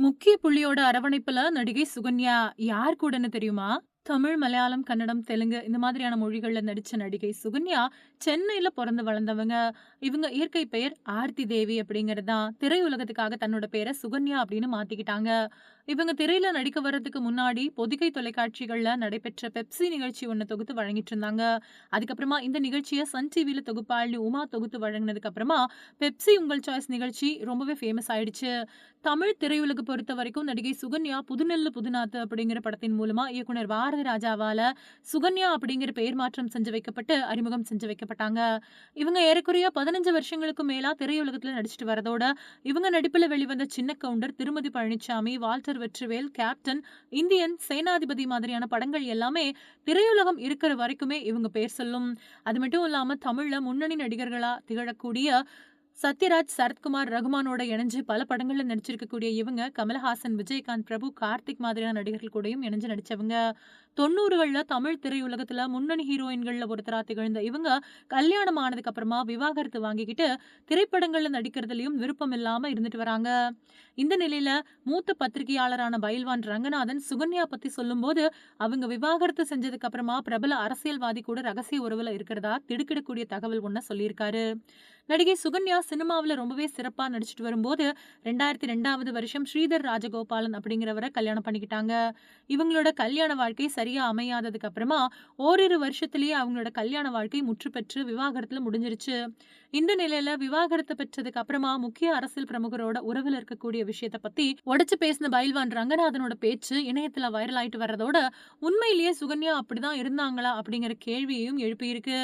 முக்கிய புள்ளியோட அரவணைப்புல நடிகை சுகன்யா யார் கூடன்னு தெரியுமா? தமிழ், மலையாளம், கன்னடம், தெலுங்கு இந்த மாதிரியான மொழிகளில் நடித்த நடிகை சுகன்யா, சென்னையில் பிறந்து வளர்ந்தவங்க. இவங்க இயற்கை பெயர் ஆர்த்தி தேவி அப்படிங்கிறது தான். திரையுலகத்துக்காக தன்னோட பேரை சுகன்யா அப்படின்னு மாத்திக்கிட்டாங்க. இவங்க திரையில நடிக்க வர்றதுக்கு முன்னாடி பொதிகை தொலைக்காட்சிகளில் நடைபெற்ற பெப்சி நிகழ்ச்சி ஒன்று தொகுத்து வழங்கிட்டு இருந்தாங்க. அதுக்கப்புறமா இந்த நிகழ்ச்சியை சன் டிவியில் தொகுப்பாளி உமா தொகுத்து வழங்கினதுக்கு அப்புறமா, பெப்சி உங்கள் சாய்ஸ் நிகழ்ச்சி ரொம்பவே ஃபேமஸ் ஆயிடுச்சு. தமிழ் திரையுலக பொறுத்தவரைக்கும் நடிகை சுகன்யா புதுநெல்லு புதுநாத்து அப்படிங்கிற படத்தின் மூலமா இயக்குனர் வார ராஜாவால சுகன்யா அப்படிங்கிற பெயர் மாற்றம் செஞ்சு வைக்கப்பட்டு அறிமுகம் செஞ்சு வைக்கப்பட்டாங்க. இவங்க ஏறக்குறைய 15 வருஷங்களுக்கு மேலா திரையுலகத்தில் நடிச்சிட்டு வரதோட, இவங்க நடிப்பில் வெளிவந்த Chinna Gounder, Thirumathi Palanisamy Walter Vetrivel, captain, Indian, Senathipathi மாதிரியான படங்கள் எல்லாமே திரையுலகம் இருக்கிற வரைக்குமே இவங்க பேர் சொல்லும். அது மட்டும் இல்லாமல் தமிழில் முன்னணி நடிகர்களாக திகழக்கூடிய சத்யராஜ், சரத்குமார், ரகுமானோட இணைஞ்சு பல படங்கள்ல நடிச்சிருக்கக்கூடிய இவங்க, கமல்ஹாசன் விஜயகாந்த், பிரபு, கார்த்திக் மாதிரியான நடிகர்கள் கூடயும் இணைஞ்சு நடிச்சவங்க. 90கள்ல தமிழ் திரையுலகத்துல முன்னணி ஹீரோயின்களில் ஒருத்தராக திகழ்ந்த இவங்க, கல்யாணம் ஆனதுக்கு அப்புறமா விவாகரத்து வாங்கிக்கிட்டு, திரைப்படங்கள்ல நடிக்கிறதுலயும் விருப்பம் இல்லாமல் இருந்துட்டு வராங்க. இந்த நிலையில மூத்த பத்திரிகையாளரான பயில்வான் ரங்கநாதன் சுகன்யா பத்தி சொல்லும்போது, அவங்க விவாகரத்து செஞ்சதுக்கு அப்புறமா பிரபல அரசியல்வாதி கூட ரகசிய உறவுல இருக்கிறதா திடுக்கிடக்கூடிய தகவல் ஒன்றை சொல்லியிருக்காரு. நடிகை சுகன்யா சினிமாவுல ரொம்பவே சிறப்பா நடிச்சிட்டு வரும்போது, 2002வது வருஷம் ஸ்ரீதர் ராஜகோபாலன் அப்படிங்கிறவரை கல்யாணம் பண்ணிக்கிட்டாங்க. இவங்களோட கல்யாண வாழ்க்கை சரியா அமையாததுக்கு அப்புறமா, ஓரிரு வருஷத்திலேயே அவங்களோட கல்யாண வாழ்க்கை முற்று பெற்று விவாகரத்துல முடிஞ்சிருச்சு. இந்த நிலையில விவாகரத்து பெற்றதுக்கு அப்புறமா முக்கிய அரசியல் பிரமுகரோட உறவுல இருக்கக்கூடிய விஷயத்த பத்தி உடைச்சு பேசின பயில்வான் ரங்கநாதனோட பேச்சு இணையத்துல வைரல் ஆயிட்டு வர்றதோட, உண்மையிலேயே சுகன்யா அப்படிதான் இருந்தாங்களா அப்படிங்கிற கேள்வியையும் எழுப்பியிருக்கு.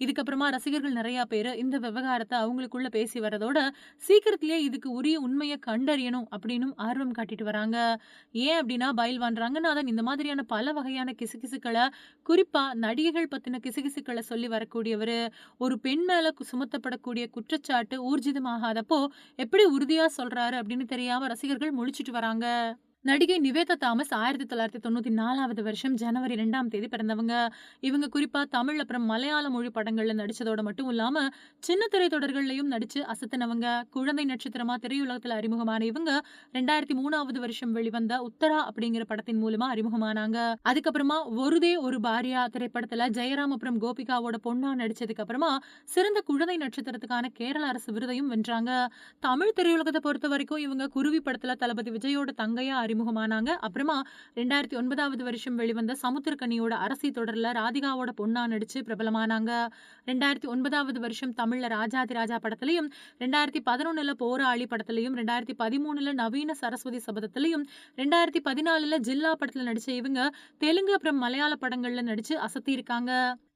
இதுக்கப்புறமா ரசிகர்கள் நிறைய பேரு இந்த விவகாரத்தை அவங்களுக்குள்ள பேசி வர்றதோட, சீக்கிரத்திலேயே இதுக்கு உரிய உண்மையை கண்டறியணும் அப்படின்னு ஆர்வம் காட்டிட்டு வராங்க. ஏன் அப்படின்னா, பயில்வான் ரங்கநாதன் இந்த மாதிரியான பல வகையான கிசுகிசுக்களை குறிப்பா நடிகைகள் பத்தின கிசுகிசுக்களை சொல்லி வரக்கூடியவரு. ஒரு பெண் மேல சுமத்தப்படக்கூடிய குற்றச்சாட்டு ஊர்ஜிதமாகாதப்போ, எப்படி உறுதியா சொல்றாரு அப்படின்னு தெரியாம ரசிகர்கள் முழிச்சிட்டு வராங்க. நடிகை நிவேதா தாமஸ் 1994வது வருஷம் ஜனவரி ரெண்டாம் தேதி பிறந்தவங்க. இவங்க குறிப்பாக தமிழ் அப்புறம் மலையாள மொழி படங்களில் நடித்ததோடு மட்டும் இல்லாமல் சின்ன திரைத்தொடர்கள்லையும் நடித்து அசத்தினவங்க குழந்தை நட்சத்திரமாக திரையுலகத்தில் அறிமுகமான இவங்க, 2003வது வருஷம் வெளிவந்த உத்தரா அப்படிங்கிற படத்தின் மூலமா அறிமுகமானாங்க. அதுக்கப்புறமா ஒருதே ஒரு பாரியா திரைப்படத்துல ஜெயராம் அப்புறம் கோபிகாவோட பொண்ணா நடிச்சதுக்கு அப்புறமா, சிறந்த குழந்தை நட்சத்திரத்துக்கான கேரள அரசு விருதையும் வென்றாங்க. தமிழ் திரையுலகத்தை பொறுத்த வரைக்கும் இவங்க குருவி படத்துல தளபதி விஜயோட தங்கையா அறிமுகமானாங்க. அப்புறமா 2009வது வருஷம் வெளிவந்த சமுத்திரக்கனியோட அரசி தொடர்ல ராதிகாவோட பொண்ணா நடிச்சு பிரபலமானாங்க. 2009வது வருஷம் தமிழ்ல ராஜாதி ராஜா படத்திலயும், 2011ல போராளி படத்திலயும், 2013ல நவீன சரஸ்வதி சபதத்துலயும் ரெண்டாயிரத்தி பதினாலுல ஜில்லா படத்துல நடிச்ச இவங்க, தெலுங்கு அப்புறம் மலையாள படங்கள்ல நடிச்சு அசத்தியிருக்காங்க.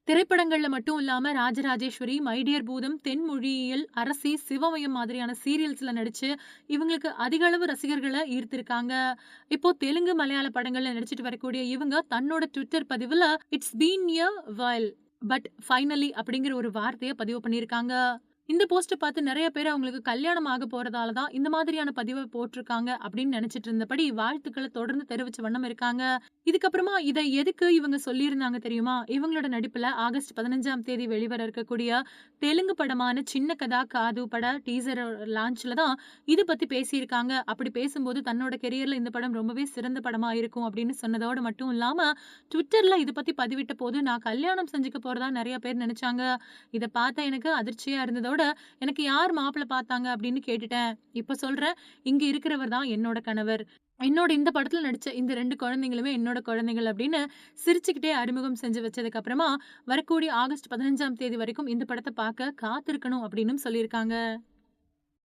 திரைப்படங்கள்ல மட்டும் இல்லாம ராஜராஜேஸ்வரி, மைடியர் பூதம், தென்மொழியியல், அரசி, சிவமயம் மாதிரியான சீரியல்ஸ்ல நடிச்சு, இவங்களுக்கு அதிக அளவு ரசிகர்களை ஈர்த்திருக்காங்க. இப்போ தெலுங்கு, மலையாள படங்கள்ல நடிச்சுட்டு வரக்கூடிய இவங்க, தன்னோட ட்விட்டர் பதிவுல, "it's been a while, but finally" அப்படிங்கிற ஒரு வார்த்தையை பதிவு பண்ணியிருக்காங்க. இந்த போஸ்ட்டை பார்த்து நிறைய பேர் அவங்களுக்கு கல்யாணம் ஆக போறதால தான் இந்த மாதிரியான பதிவை போட்டிருக்காங்க அப்படின்னு நினைச்சிட்டு இருந்தபடி, வாழ்த்துக்களை தொடர்ந்து தெரிவிச்ச வண்ணம் இருக்காங்க. இதுக்கப்புறமா இத எதுக்கு இவங்க சொல்லியிருந்தாங்க தெரியுமா? இவங்களோட நடிப்புல ஆகஸ்ட் 15ஆம் தேதி வெளிவர இருக்கக்கூடிய தெலுங்கு படமான சின்ன கதா காது பட டீசர் லான்ச்ல தான் இத பத்தி பேசியிருக்காங்க. அப்படி பேசும்போது தன்னோட கெரியர்ல இந்த படம் ரொம்பவே சிறந்த படமா இருக்கும் அப்படின்னு சொன்னதோட மட்டும் இல்லாம, ட்விட்டர்ல இத பத்தி பதிவிட்ட போது, "நான் கல்யாணம் செஞ்சுக்க போறதா நிறைய பேர் நினைச்சாங்க இதை பார்த்தா எனக்கு அதிர்ச்சியா இருந்ததோட, எனக்கு யார் மாப்பிள பார்த்தாங்க அப்படின்னு கேட்டுட்டேன். இப்போ சொல்கிறேன் இங்க இருக்கிறவர் தான் என்னோட கணவர். என்னோட இந்த படத்துல நடிச்ச இந்த ரெண்டு குழந்தைங்களுமே என்னோட குழந்தைகள்" அப்படின்னு சிரிச்சுக்கிட்டே அறிமுகம் செஞ்சு வச்சதுக்கு அப்புறமா, வரக்கூடிய ஆகஸ்ட் 15ஆம் தேதி வரைக்கும் இந்த படத்தை பார்க்க காத்திருக்கணும் அப்படின்னு சொல்லியிருக்காங்க.